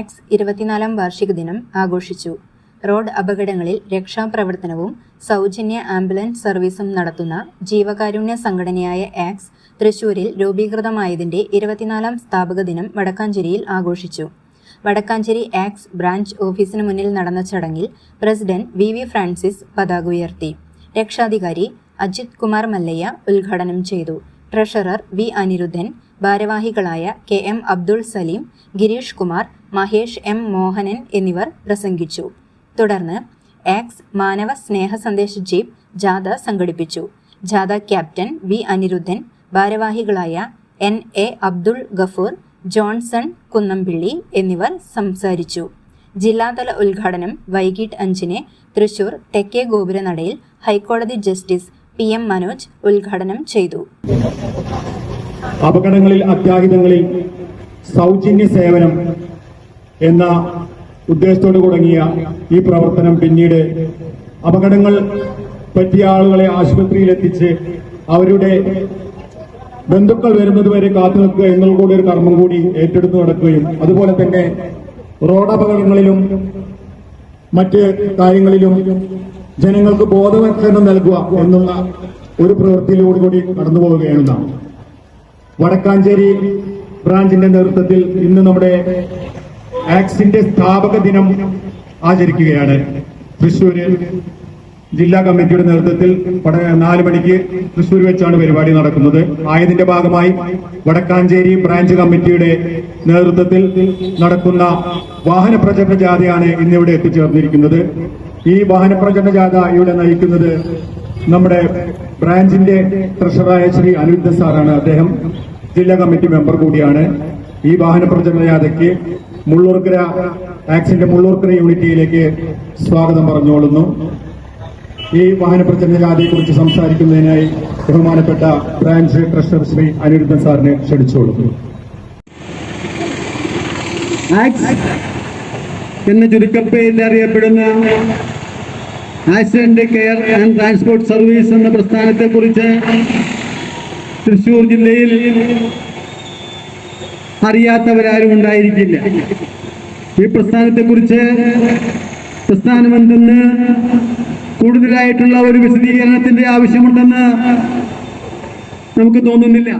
Ax ഇരുപത്തിനാലാം വാർഷിക ദിനം ആഘോഷിച്ചു. റോഡ് അപകടങ്ങളിൽ രക്ഷാപ്രവർത്തനവും സൗജന്യ ആംബുലൻസ് സർവീസും നടത്തുന്ന ജീവകാരുണ്യ സംഘടനയായ ആക്സ് തൃശൂരിൽ രൂപീകൃതമായതിന്റെ ഇരുപത്തിനാലാം സ്ഥാപക ദിനം വടക്കാഞ്ചേരിയിൽ ആഘോഷിച്ചു. വടക്കാഞ്ചേരി ആക്സ് ബ്രാഞ്ച് ഓഫീസിന് മുന്നിൽ നടന്ന ചടങ്ങിൽ പ്രസിഡന്റ് വി വി ഫ്രാൻസിസ് പതാക ഉയർത്തി. രക്ഷാധികാരി അജിത് കുമാർ മല്ലയ്യ ഉദ്ഘാടനം ചെയ്തു. ട്രഷറർ വി അനിരുദ്ധൻ ഭാരവാഹികളായ K M Abdul Salim Girish Kumar Mahesh M Mohanan എന്നിവർ പ്രസംഗിച്ചു. തുടർന്ന് ആക്സ് മാനവ സ്നേഹ സന്ദേശ ജീപ്പ് ജാഥ സംഘടിപ്പിച്ചു. ജാഥ ക്യാപ്റ്റൻ വി അനിരുദ്ധൻ ഭാരവാഹികളായ N A Abdul Gafoor Johnson Kunnampilly എന്നിവർ സംസാരിച്ചു. ജില്ലാതല ഉദ്ഘാടനം വൈകിട്ട് അഞ്ചിന് തൃശൂർ തെക്കേ ഗോപുരനടയിൽ ഹൈക്കോടതി ജസ്റ്റിസ് പി എം മനോജ് ഉദ്ഘാടനം ചെയ്തു. അപകടങ്ങളിൽ അത്യാഹിതങ്ങളിൽ സൗജന്യ സേവനം എന്ന ഉദ്ദേശത്തോട് തുടങ്ങിയ ഈ പ്രവർത്തനം പിന്നീട് അപകടങ്ങൾ പറ്റിയ ആളുകളെ ആശുപത്രിയിലെത്തിച്ച് അവരുടെ ബന്ധുക്കൾ വരുന്നതുവരെ കാത്തു നിൽക്കുക എന്നുള്ള കൂടി ഒരു കർമ്മം കൂടി ഏറ്റെടുത്ത് നടക്കുകയും അതുപോലെ തന്നെ റോഡ് അപകടങ്ങളിലും മറ്റ് കാര്യങ്ങളിലും ജനങ്ങൾക്ക് ബോധവൽക്കരണം നൽകുക എന്നുള്ള ഒരു പ്രവൃത്തിയിലൂടെ കൂടി കടന്നു പോവുകയാണ് വടക്കാഞ്ചേരി ബ്രാഞ്ചിന്റെ നേതൃത്വത്തിൽ ഇന്ന് നമ്മുടെ ആക്സിന്റെ സ്ഥാപക ദിനം ആചരിക്കുകയാണ്. തൃശ്ശൂര് ജില്ലാ കമ്മിറ്റിയുടെ നേതൃത്വത്തിൽ നാല് മണിക്ക് തൃശ്ശൂർ വെച്ചാണ് പരിപാടി നടക്കുന്നത്. ആയതിന്റെ ഭാഗമായി വടക്കാഞ്ചേരി ബ്രാഞ്ച് കമ്മിറ്റിയുടെ നേതൃത്വത്തിൽ നടക്കുന്ന വാഹന പ്രചരണ ജാഥയാണ് ഇന്നിവിടെ എത്തിച്ചേർന്നിരിക്കുന്നത്. ഈ വാഹന പ്രചരണ ജാഥ ഇവിടെ നയിക്കുന്നത് നമ്മുടെ ബ്രാഞ്ചിന്റെ ട്രഷറായ ശ്രീ അനിരുദ്ധ സാറാണ്. അദ്ദേഹം ജില്ലാ കമ്മിറ്റി മെമ്പർ കൂടിയാണ്. ഈ വാഹന പ്രചരണ ജാഥയ്ക്ക് മുള്ളൂർക്കര ആക്സിന്റെ മുള്ളൂർക്കര യൂണിറ്റിയിലേക്ക് സ്വാഗതം പറഞ്ഞുകൊള്ളുന്നു ഈ വാഹന പ്രചരണ ജാഥയെക്കുറിച്ച് സംസാരിക്കുന്നതിനായി ബഹുമാനപ്പെട്ട ബ്രാഞ്ച് ട്രഷറർ ശ്രീ അനിരുദ്ധൻ സാറിനെ ക്ഷണിച്ചുകൊള്ളുന്നു. എന്ന ചുരുക്കപ്പേരിൽ അറിയപ്പെടുന്ന accident care and transport service എന്ന പ്രസ്ഥാനത്തെ കുറിച്ച് തൃശൂർ ജില്ലയിൽ അറിയാത്തവരാരും ഉണ്ടായിരിക്കില്ല. ഈ പ്രസ്ഥാനത്തെക്കുറിച്ച് പ്രസ്ഥാനമെന്തെന്ന് കൂടുതലായിട്ടുള്ള ഒരു വിശദീകരണത്തിന്റെ ആവശ്യമുണ്ടെന്ന് നമുക്ക് തോന്നുന്നില്ല.